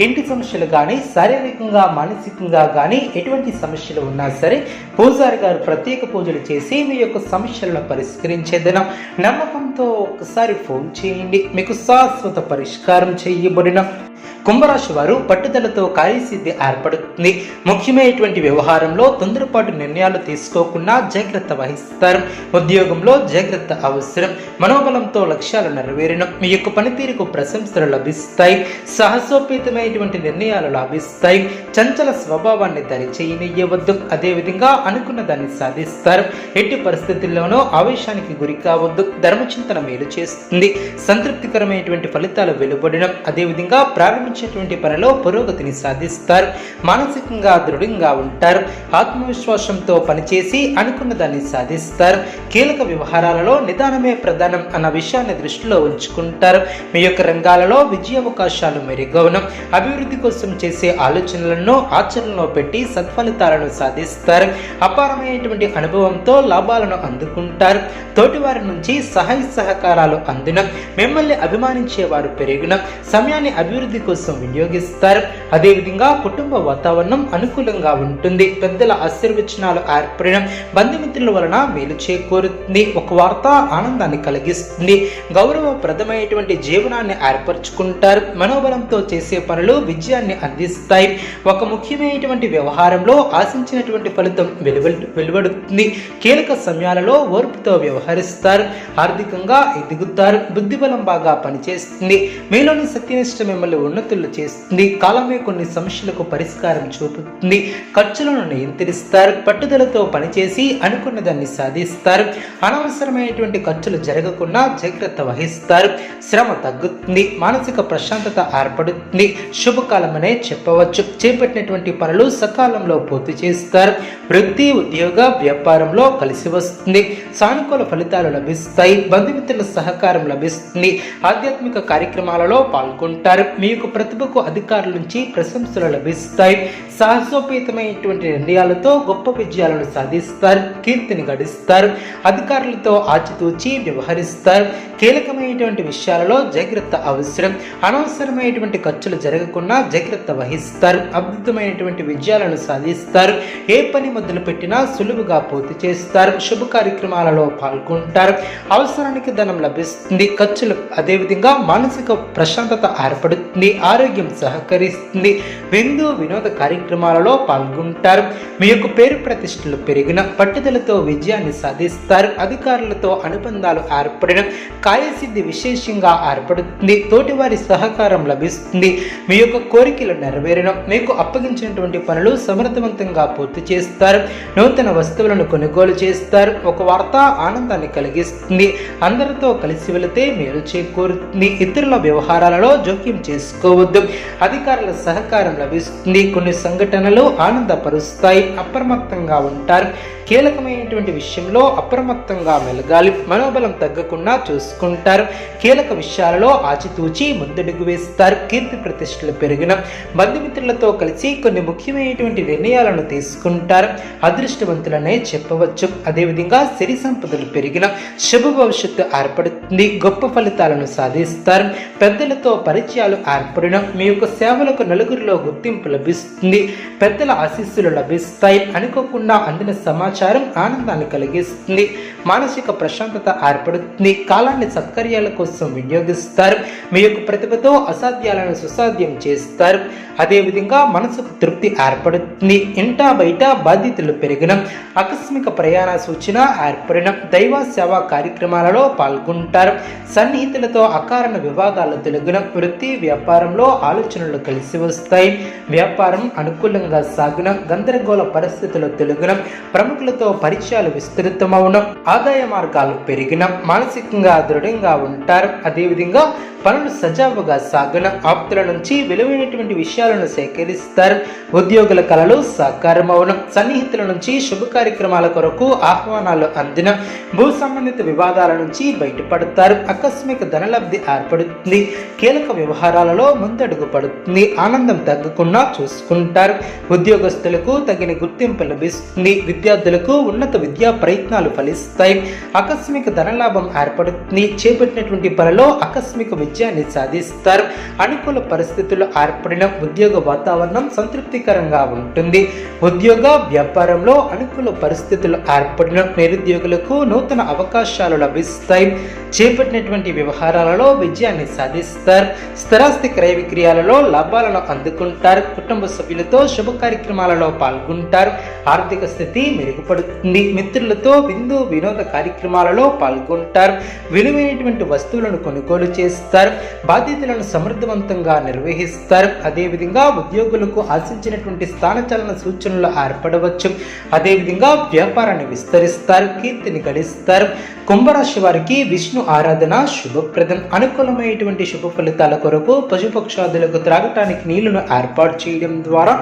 ఇంటి సమస్యలు కానీ శారీరకంగా మానసికంగా కానీ ఎటువంటి సమస్యలు ఉన్నా సరే పూజారి గారు ప్రత్యేక పూజలు చేసి మీ యొక్క సమస్యలను పరిష్కరించే దినం. నమ్మకంతో ఒకసారి ఫోన్ చేయండి. మీకు శాశ్వత పరిష్కారం చేయబడిన కుంభరాశి వారు పట్టుదలతో కార్యసిద్ధి ఏర్పడుతుంది. ముఖ్యమైనటువంటి వ్యవహారంలో తొందరపాటు నిర్ణయాలు తీసుకోకుండా జాగ్రత్త వహిస్తారు. ఉద్యోగంలో జాగ్రత్త అవసరం. మనోబలంతో లక్ష్యాలు నెరవేరిన. మీ యొక్క పనితీరుకు ప్రశంసలు లభిస్తాయి. విపరీతమైనటువంటి నిర్ణయాలు లాభిస్తాయి. చంచల స్వభావాన్ని దరిచేయనియ్యవద్దు అదేవిధంగా అనుకున్న దాన్ని సాధిస్తారు. ఎట్టి పరిస్థితుల్లోనూ ఆవేశానికి గురి కావద్దు. ధర్మచింతన మేలు చేస్తుంది. సంతృప్తికరమైనటువంటి ఫలితాలు వెలువడడం అదేవిధంగా ప్రారంభించేటువంటి పనిలో పురోగతిని సాధిస్తారు. మానసికంగా దృఢంగా ఉంటారు. ఆత్మవిశ్వాసంతో పనిచేసి అనుకున్న దాన్ని సాధిస్తారు. కీలక వ్యవహారాలలో నిదానమే ప్రధానం అన్న విషయాన్ని దృష్టిలో ఉంచుకుంటారు. మీ యొక్క రంగాలలో విజయ అవకాశాలు అభివృద్ధి కోసం చేసే ఆలోచనలను ఆచరణలో పెట్టి సత్ఫలితాలను సాధిస్తారు. అపారమైనటువంటి అనుభవంతో లాభాలను అందుకుంటారు. తోటివారి నుంచి సహాయ సహకారాలు అందిన మిమ్మల్ని అభిమానించే వారు పెరిగిన సమయాన్ని అభివృద్ధి కోసం వినియోగిస్తారు. అదేవిధంగా కుటుంబ వాతావరణం అనుకూలంగా ఉంటుంది. పెద్దల ఆశీర్వచనాలు ఏర్పడిన బంధుమిత్రుల వలన మేలు చేకూరుతుంది. ఒక వార్త ఆనందాన్ని కలిగిస్తుంది. గౌరవప్రదమైనటువంటి జీవనాన్ని ఏర్పరచుకుంటారు. మనోబలంతో చేసే పనులు విజయాన్ని అందిస్తాయి. ఒక ముఖ్యమైనటువంటి వ్యవహారంలో ఆశించినటువంటి ఫలితం వెలువ వెలువడుతుంది. కీలక సమయాలలో ఓర్పుతో వ్యవహరిస్తారు. ఆర్థికంగా ఎదుగుతారు. బుద్ధిబలం బాగా పనిచేస్తుంది. మీలోని సత్యనిష్ట మిమ్మల్ని ఉన్నతులు చేస్తుంది. కాలమే కొన్ని సమస్యలకు పరిష్కారం చూపుతుంది. ఖర్చులను నియంత్రిస్తారు. పట్టుదలతో పనిచేసి అనుకున్న దాన్ని సాధిస్తారు. అనవసరమైనటువంటి ఖర్చులు జరగకుండా జాగ్రత్త వహిస్తారు. శ్రమ తగ్గుతుంది. మానసిక ప్రశాంతత ఏర్పడుతుంది. శుభకాలమనే చెప్పవచ్చు. చేపట్టినటువంటి పనులు సకాలంలో పూర్తి చేస్తారు. వృత్తి ఉద్యోగ వ్యాపారంలో కలిసి వస్తుంది. సానుకూల ఫలితాలు లభిస్తాయి. బంధుమిత్రుల సహకారం లభిస్తుంది. ఆధ్యాత్మిక కార్యక్రమాలలో పాల్గొంటారు. మీ యొక్క ప్రతిభకు అధికారుల నుంచి ప్రశంసలు లభిస్తాయి. సాహసోపేతమైనటువంటి నిర్ణయాలతో గొప్ప విజయాలను సాధిస్తారు కీర్తిని గడిస్తారు అధికారులతో ఆచితూచి వ్యవహరిస్తారు. కీలకమైనటువంటి విషయాలలో జాగ్రత్త అవసరం. అనవసరమైనటువంటి ఖర్చులు జరగకుండా జాగ్రత్త వహిస్తారు. అద్భుతమైనటువంటి విజయాలను సాధిస్తారు. ఏ పని మొదలు పెట్టినా సులువుగా పూర్తి చేస్తారు. శుభ కార్యక్రమాలలో పాల్గొంటారు. అవసరానికి ధనం లభిస్తుంది. ఖర్చులు అదేవిధంగా మానసిక ప్రశాంతత ఏర్పడుతుంది. ఆరోగ్యం సహకరిస్తుంది. విందు వినోద కార్యక్రమాలలో పాల్గొంటారు. మీ యొక్క పేరు ప్రతిష్టలు పెరిగిన పట్టుదలతో విజయాన్ని సాధిస్తారు. అధికారులతో అనుబంధాలు ఏర్పడిన కార్యసిద్ధి విశేషంగా ఏర్పడుతుంది. తోటివారి సహకారం లభిస్తుంది. మీ యొక్క కోరికలు నెరవేరిన మీకు అప్పగించినటువంటి పనులు సమర్థవంతంగా పూర్తి చేస్తారు. నూతన వస్తువులను కొనుగోలు చేస్తారు. ఒక వార్త ఆనందాన్ని కలిగిస్తుంది. అందరితో కలిసి వెళితే మేలు చేకూరుతుంది. ఇతరుల వ్యవహారాలలో జోక్యం చేసుకోవద్దు. అధికారుల సహకారం లభిస్తుంది. కొన్ని సంఘటనలు ఆనందపరుస్తాయి అప్రమత్తంగా ఉంటారు. కీలకమైనటువంటి విషయంలో అప్రమత్తంగా మెలగాలి మనోబలం తగ్గకుండా చూసుకుంటారు. కీలక విషయాలలో ఆచితూచి ముందడుగు వేస్తారు. కీర్తి ప్రతిష్టలు పెరిగిన బంధుమిత్రులతో కలిసి కొన్ని ముఖ్యమైనటువంటి నిర్ణయాలను తీసుకుంటారు. అదృష్టవంతులనే చెప్పవచ్చు. అదేవిధంగా సిరి సంపదలు పెరిగిన శుభ భవిష్యత్తు ఏర్పడుతుంది. గొప్ప ఫలితాలను సాధిస్తారు. పెద్దలతో పరిచయాలు ఏర్పడిన మీ యొక్క సేవలకు నలుగురిలో గుర్తింపు లభిస్తుంది. పెద్దల ఆశీస్సులు లభిస్తాయి అనుకోకుండా అందిన సమాచారం ఆనందాన్ని కలిగిస్తుంది. మానసిక ప్రశాంతత ఏర్పడుతుంది. కాలాన్ని సత్కర్యాల కోసం వినియోగిస్తారు. మీ యొక్క ప్రతిభతో అసాధ్యాలను సుసాధ్యం చేస్తారు. అదేవిధంగా మనసుకు తృప్తి ఏర్పడుతుంది. ఇంటా బయట బాధ్యతలు పెరిగిన. ఆకస్మిక ప్రయాణ సూచన ఏర్పడిన. దైవ సేవా కార్యక్రమాలలో పాల్గొంటారు. సన్నిహితులతో అకారణ వివాదాలు తొలగిన. వృత్తి వ్యాపారంలో ఆలోచనలు కలిసి వస్తాయి. వ్యాపారం అనుకూలంగా సాగిన గందరగోళ పరిస్థితులు తొలగిన ప్రముఖులతో పరిచయాలు విస్తృతమవడం ఆదాయ మార్గాలు పెరిగిన మానసికంగా దృఢంగా ఉంటారు. అదేవిధంగా పనులు సజావుగా సాగిన. ఆప్తుల నుంచి నుంచి విలువైనటువంటి విషయాలను సేకరిస్తారు. ఉద్యోగుల కళలు సాకారం అవడం సన్నిహితుల నుంచి శుభ కార్యక్రమాల కొరకు ఆహ్వానాలు అందిన. భూ సంబంధిత వివాదాల నుంచి బయటపడతారు. ఆకస్మిక ధనలబ్ధి ఏర్పడుతుంది. కీలక వ్యవహారాలలో ముందడుగు పడుతుంది. ఆనందం తగ్గకుండా చూసుకుంటారు. ఉద్యోగస్తులకు తగిన గుర్తింపు లభిస్తుంది. విద్యార్థులకు ఉన్నత విద్యా ప్రయత్నాలు ఫలిస్తాయి. ఆకస్మిక ధనలాభం ఏర్పడుతుంది. చేపట్టినటువంటి పనిలో ఆకస్మిక విజయాన్ని సాధిస్తారు. అనుకూల పరిస్థితులు ఏర్పడిన ఉద్యోగ వాతావరణం సంతృప్తికరంగా ఉంటుంది. ఉద్యోగ వ్యాపారంలో అనుకూల పరిస్థితులు ఏర్పడిన నిరుద్యోగులకు నూతన అవకాశాలు లభిస్తాయి. చేపట్టినటువంటి వ్యవహారాలలో విజయాన్ని సాధిస్తారు. స్థిరాస్తి క్రయ విక్రయాలలో లాభాలను అందుకుంటారు. కుటుంబ సభ్యులతో శుభ కార్యక్రమాలలో పాల్గొంటారు. ఆర్థిక స్థితి మెరుగుపడుతుంది. మిత్రులతో విందు వినోద కార్యక్రమాలలో పాల్గొంటారు. విలువైనటువంటి వస్తువులను కొనుగోలు చేస్తారు. బాధ్యతలను సమర్థవంతంగా నిర్వహిస్తారు. అదేవిధంగా ఉద్యోగులకు ఆశించినటువంటి స్థానచలన సూచనలు ఏర్పడవచ్చు. అదేవిధంగా వ్యాపారాన్ని విస్తరిస్తారు. కీర్తిని గడిస్తారు. కుంభరాశి వారికి విష్ణు ఆరాధన శుభప్రదం. అనుకూలమైనటువంటి శుభ ఫలితాల కొరకు పశుపక్షాదులకు త్రాగటానికి నీళ్ళను ఏర్పాటు చేయడం ద్వారా